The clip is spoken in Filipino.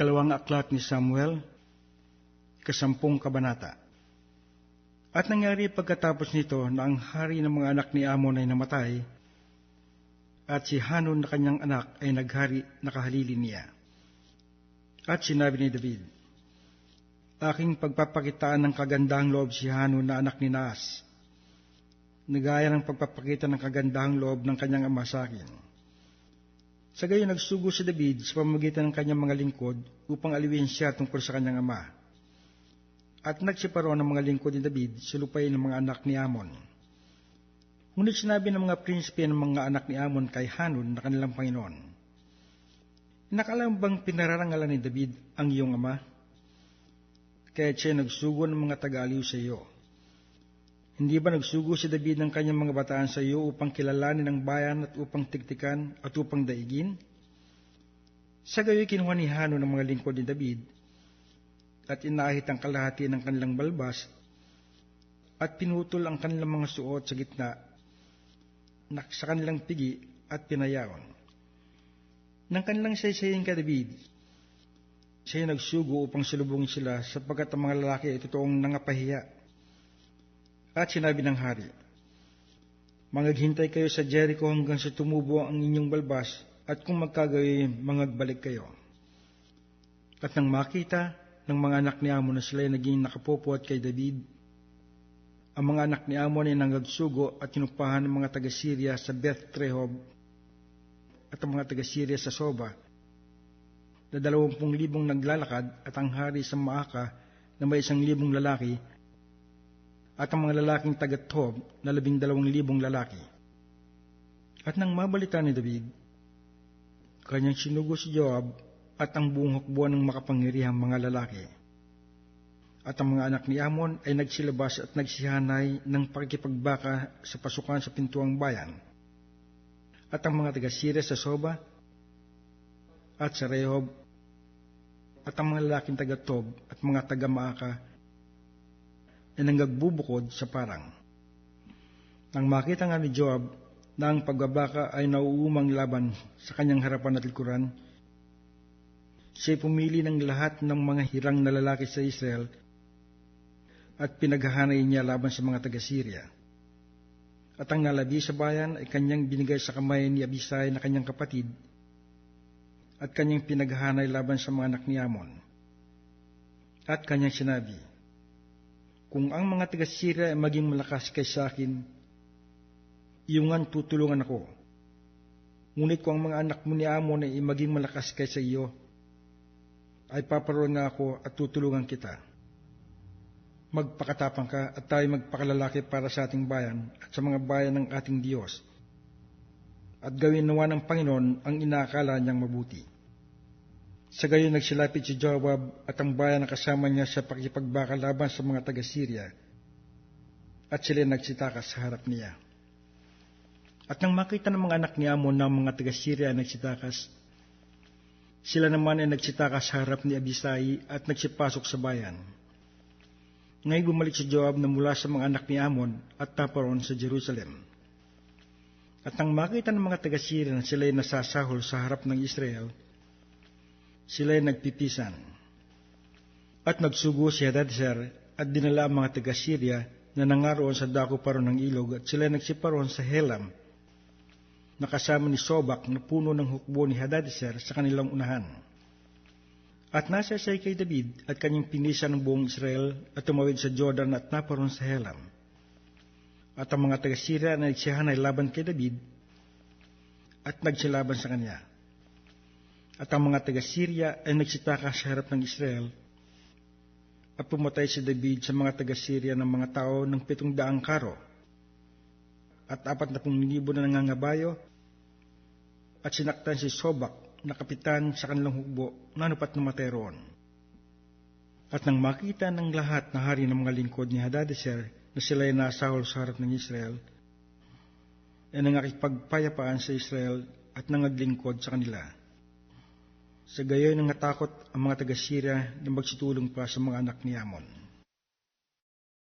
Ikalawang aklat ni Samuel, ikasampung kabanata. At nangyari pagkatapos nito na ang hari ng mga anak ni Amon ay namatay, at si Hanun na kanyang anak ay naghari nakahalili niya. At sinabi ni David, Aking pagpapakitaan ng kagandahang loob si Hanun na anak ni Naas, nagaya ng pagpapakita ng kagandahang loob ng kanyang ama sa akin. Sa gayon nagsugo si David sa pamamagitan ng kanyang mga lingkod upang aliwin siya tungkol sa kanyang ama. At nagsiparoon ng mga lingkod ni David sa lupain ng mga anak ni Amon. Ngunit sinabi ng mga prinsipe ng mga anak ni Amon kay Hanun na kanilang Panginoon, Nakalam bang pinararangalan ni David ang iyong ama? Kaya siya nagsugo ng mga taga-aliw sa iyo. Hindi ba nagsugo si David ng kanyang mga bataan sa iyo upang kilalanin ang bayan at upang tiktikan at upang daigin? Sa gayoy kinuha ni Hano ng mga lingkod ni David at inahit ang kalahati ng kanilang balbas at pinutol ang kanilang mga suot sa gitna sa kanilang pigi at pinayaon. Nang kanilang saysayin ka David, siya nagsugo upang silubungin sila sapagkat ang mga lalaki ay totoong nangapahiya. At sinabi ng hari, Mangaghintay kayo sa Jericho hanggang sa tumubo ang inyong balbas at kung magkagayoy, mangagbalik kayo. At nang makita ng mga anak ni Amon na sila ay naging nakapopuat kay David, ang mga anak ni Amon ay nangagsugo at kinupahan ng mga taga-Syria sa Beth Rehob at ang mga taga-Syria sa Soba na dalawampung libong naglalakad at ang hari sa Maaka na may isang libong lalaki at ang mga lalaking taga-Tob na labing dalawang libong lalaki. At nang mabalita ni David, kanyang sinugo si Joab at ang buong hukbuan ng makapangyarihang mga lalaki. At ang mga anak ni Amon ay nagsilabas at nagsihanay ng pakikipagbaka sa pasukan sa pintuang bayan. At ang mga taga-Sira sa Soba at sa Rehob at ang mga lalaking taga-Tob at mga taga-Maaka ay nanggagbubukod sa parang. Nang makita nga ni Joab na ang pagbabaka ay nauumang laban sa kanyang harapan at likuran, siya pumili ng lahat ng mga hirang na lalaki sa Israel at pinaghahanay niya laban sa mga taga-Syria. At ang nalabi sa bayan ay kanyang binigay sa kamay ni Abisai na kanyang kapatid at kanyang pinaghanay laban sa mga anak ni Amon. At kanyang sinabi, Kung ang mga taga-Syria ay maging malakas kay sa akin, iyungan tutulungan ako. Ngunit kung ang mga anak mo ni Amon ay maging malakas kay sa iyo, ay paparoon nga ako at tutulungan kita magpakatapang ka at tayo magpakalalaki para sa ating bayan at sa mga bayan ng ating Diyos. At gawin nawa ng Panginoon ang inaakala niyang mabuti. Sa gayon nagsilapit si Joab at ang bayan na kasama niya sa pakipagbaka laban sa mga taga-Syria at sila nagsitakas sa harap niya. At nang makita ng mga anak ni Amon na mga taga-Syria nagsitakas, sila naman ay nagsitakas sa harap ni Abisai at nagsipasok sa bayan. Ngayon bumalik si Joab na mula sa mga anak ni Amon at taparon sa Jerusalem. At nang makita ng mga taga-Syria na sila ay nasasahol sa harap ng Israel, sila ay nagpipisan. At nagsugo si Hadadezer at dinala ang mga taga-Syria na nangaroon sa dako paron ng ilog at sila ay nagsiparoon sa Helam, nakasama ni Sobak na puno ng hukbo ni Hadadezer sa kanilang unahan. At nasa siya kay David at kanyang pinisa ng buong Israel at tumawid sa Jordan at naparoon sa Helam. At ang mga taga-Syria na nagsiyahan ay laban kay David at nagsilaban sa kanya. At ang mga taga-Syria ay nagsitaka sa harap ng Israel at pumatay si David sa mga taga-Syria ng mga tao ng pitong daang karo at apat na libo na nangangabayo at sinaktan si Sobak na kapitan sa kanilang hukbo na napat namatay roon. At nang makita ng lahat na hari ng mga lingkod ni Hadadezer na sila ay nasahol sa harap ng Israel, ay nangakipagpayapaan sa Israel at nangaglingkod sa kanila. Sa gayon nangatakot ang mga taga-Syria na magsitulong pa sa mga anak ni Amon.